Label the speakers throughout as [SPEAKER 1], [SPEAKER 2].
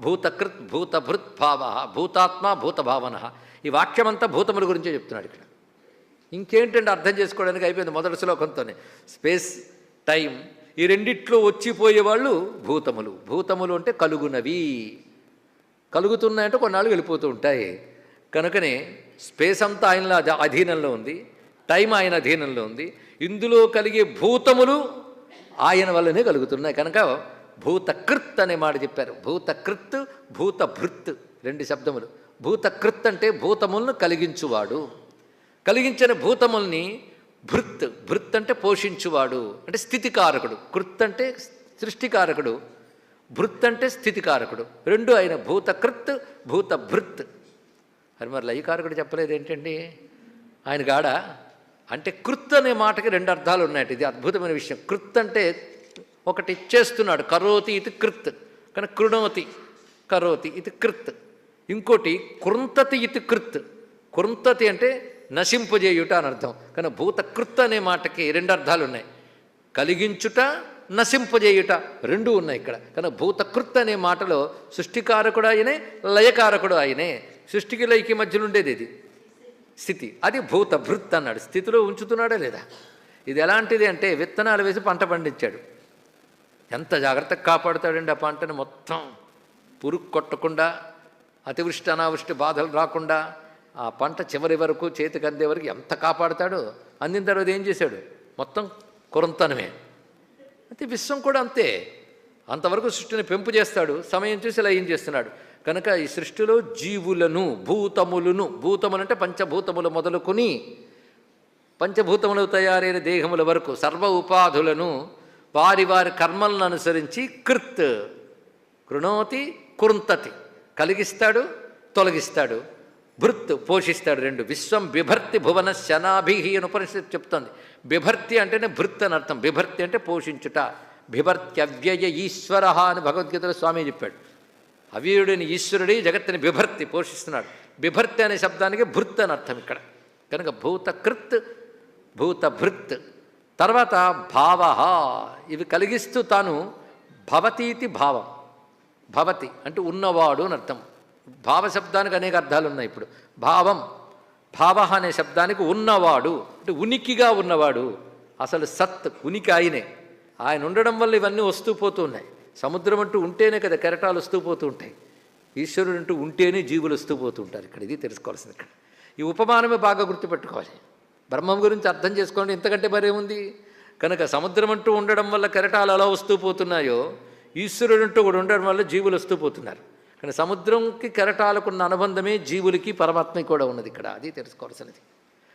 [SPEAKER 1] భూతకృత్ భూతభృత్ భావ భూతాత్మ భూతభావన. ఈ వాక్యమంతా భూతముల గురించే చెప్తున్నాడు ఇక్కడ. ఇంకేంటంటే అర్థం చేసుకోవడానికి అయిపోయింది మొదటి శ్లోకంతోనే. స్పేస్ టైం ఈ రెండిట్లో వచ్చిపోయే వాళ్ళు భూతములు. భూతములు అంటే కలుగునవి. కలుగుతున్నాయంటే కొన్నాళ్ళు వెళ్ళిపోతూ ఉంటాయి. కనుకనే స్పేస్ అంతా ఆయన అధీనంలో ఉంది. టైం ఆయన అధీనంలో ఉంది. ఇందులో కలిగే భూతములు ఆయన వల్లనే కలుగుతున్నాయి. కనుక భూతకృత్ అనే మాట చెప్పారు. భూతకృత్ భూతభృత్ రెండు శబ్దములు. భూతకృత్ అంటే భూతములను కలిగించువాడు. కలిగించిన భూతముల్ని భృత్ భృత్ అంటే పోషించువాడు. అంటే స్థితికారకుడు. కృత్ అంటే సృష్టికారకుడు. భృత్ అంటే స్థితికారకుడు. రెండు ఆయన భూతకృత్ భూతభృత్. అది మరి లయకారకుడు చెప్పలేదు ఏంటండి? ఆయన గాడ అంటే కృత్ అనే మాటకి రెండు అర్థాలు ఉన్నాయట. ఇది అద్భుతమైన విషయం. కృత్ అంటే ఒకటి చేస్తున్నాడు. కరోతి ఇది కృత్. కానీ కృణోతి కరోతి ఇది కృత్. ఇంకోటి కృంతతి ఇది కృత్. కృంతతి అంటే నశింపజేయుట అని అర్థం. కానీ భూతకృత్ అనే మాటకి రెండు అర్థాలు ఉన్నాయి. కలిగించుట నశింపజేయుట రెండు ఉన్నాయి ఇక్కడ. కానీ భూతకృత్ అనే మాటలో సృష్టికారకుడు ఆయనే లయకారకుడు ఆయనే. సృష్టికి లయకి మధ్యలో ఉండేది ఇది స్థితి. అది భూత భృత్ అన్నాడు. స్థితిలో ఉంచుతున్నాడా లేదా? ఇది ఎలాంటిది అంటే విత్తనాలు వేసి పంట పండించాడు. ఎంత జాగ్రత్తగా కాపాడుతాడండి ఆ పంటను మొత్తం పురుగు కొట్టకుండా అతివృష్టి అనావృష్టి బాధలు రాకుండా ఆ పంట చివరి వరకు చేతికి అందే వరకు ఎంత కాపాడుతాడో అందిన తర్వాత ఏం చేశాడు? మొత్తం కొరంతనమే. అయితే విశ్వం కూడా అంతే. అంతవరకు సృష్టిని పెంపు చేస్తాడు సమయం చూసి లయం చేస్తున్నాడు? కనుక ఈ సృష్టిలో జీవులను భూతములను భూతములంటే పంచభూతములు మొదలుకొని పంచభూతములు తయారైన దేహముల వరకు సర్వ ఉపాధులను వారి వారి కర్మలను అనుసరించి కృత్ కృణోతి కృంతతి కలిగిస్తాడు తొలగిస్తాడు భృత్ పోషిస్తాడు రెండు. విశ్వం బిభర్తి భువన శనాభిహి అని ఉపనిషత్తు చెప్తోంది. బిభర్తి అంటేనే భృత్ అని అర్థం. బిభర్తి అంటే పోషించుట. బిభర్త్యవ్యయ ఈశ్వర అని భగవద్గీతలో స్వామి చెప్పాడు. అవ్యయుడైన ఈశ్వరుడి జగత్తుని బిభర్తి పోషిస్తున్నాడు. బిభర్తి అనే శబ్దానికి భృత్ అని అర్థం ఇక్కడ. కనుక భూత భృత్ తర్వాత భావ ఇవి కలిగిస్తూ తాను భవతీతి భావం. భవతి అంటే ఉన్నవాడు అని అర్థం. భావ శబ్దానికి అనేక అర్థాలు ఉన్నాయి ఇప్పుడు. భావం భావ అనే శబ్దానికి ఉన్నవాడు అంటే ఉనికిగా ఉన్నవాడు. అసలు సత్ ఉనికి ఆయనే. ఆయన ఉండడం వల్ల ఇవన్నీ వస్తూ పోతూ ఉన్నాయి. సముద్రం అంటూ ఉంటేనే కదా కెరటాలు వస్తూ పోతూ ఉంటాయి. ఈశ్వరుడు అంటూ ఉంటేనే జీవులు వస్తూ పోతూ ఉంటారు. ఇక్కడ ఇది తెలుసుకోవాల్సింది ఇక్కడ. ఈ ఉపమానమే బాగా గుర్తుపెట్టుకోవాలి. బ్రహ్మం గురించి అర్థం చేసుకోండి. ఇంతకంటే మరేముంది కనుక సముద్రం అంటూ ఉండడం వల్ల కెరటాలు అలా వస్తూ పోతున్నాయో ఈశ్వరుడు అంటూ కూడా ఉండడం వల్ల జీవులు వస్తూ పోతున్నారు. కానీ సముద్రంకి కెరటాలకున్న అనుబంధమే జీవులకి పరమాత్మకి కూడా ఉన్నది ఇక్కడ. అది తెలుసుకోవాల్సినది.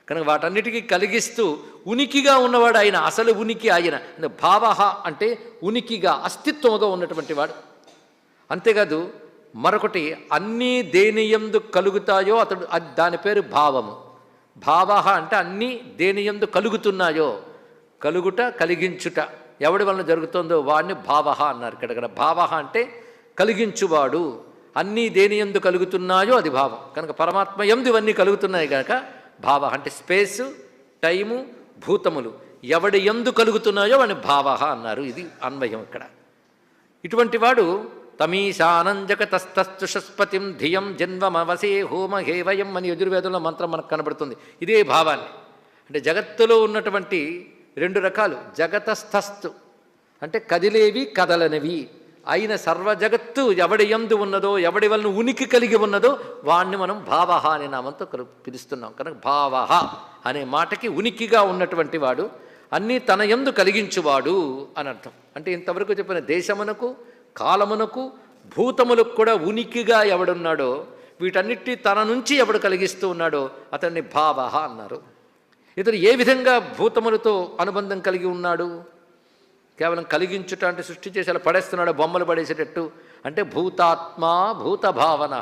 [SPEAKER 1] కనుక వాటన్నిటికీ కలిగిస్తూ ఉనికిగా ఉన్నవాడు ఆయన అసలు ఉనికి ఆయన. భావ అంటే ఉనికిగా అస్తిత్వముగా ఉన్నటువంటి వాడు. అంతేకాదు మరొకటి అన్నీ దేనియందు కలుగుతాయో అతడు అది దాని పేరు భావము. భావ అంటే అన్నీ దేని ఎందు కలుగుతున్నాయో కలుగుట కలిగించుట. ఎవడి వలన జరుగుతుందో వాడిని భావ అన్నారు ఇక్కడ ఇక్కడ భావ అంటే కలిగించువాడు. అన్నీ దేని ఎందు కలుగుతున్నాయో అది భావం. కనుక పరమాత్మ ఎందు ఇవన్నీ కలుగుతున్నాయి కనుక భావ అంటే స్పేసు టైము భూతములు. ఎవడి ఎందు కలుగుతున్నాయో వాడిని భావ అన్నారు. ఇది అన్వయం ఇక్కడ. ఇటువంటి వాడు తమీశానంజకతస్తస్తుషస్పతిం ధియం జన్మమవసే హోమ హేవయం అని యజుర్వేదంలో మంత్రం మనకు కనబడుతుంది. ఇదే భావాన్ని. అంటే జగత్తులో ఉన్నటువంటి రెండు రకాలు జగతస్థస్థు అంటే కదిలేవి కదలనివి. అయిన సర్వ జగత్తు ఎవడి ఎందు ఉన్నదో ఎవడి వలన ఉనికి కలిగి ఉన్నదో వాణ్ణి మనం భావహ అనే నామంతో కలు పిలుస్తున్నాం. కనుక భావహ అనే మాటకి ఉనికిగా ఉన్నటువంటి వాడు అన్నీ తన ఎందు కలిగించువాడు అని అర్థం. అంటే ఇంతవరకు చెప్పిన దేశమునకు కాలమునకు భూతములకు కూడా ఉనికిగా ఎవడున్నాడో వీటన్నిటి తన నుంచి ఎవడు కలిగిస్తూ ఉన్నాడో అతన్ని భావ అన్నారు. ఇతను ఏ విధంగా భూతములతో అనుబంధం కలిగి ఉన్నాడు? కేవలం కలిగించుట అంటే సృష్టి చేసి అలా పడేస్తున్నాడు? బొమ్మలు పడేసేటట్టు. అంటే భూతాత్మా భూత భావన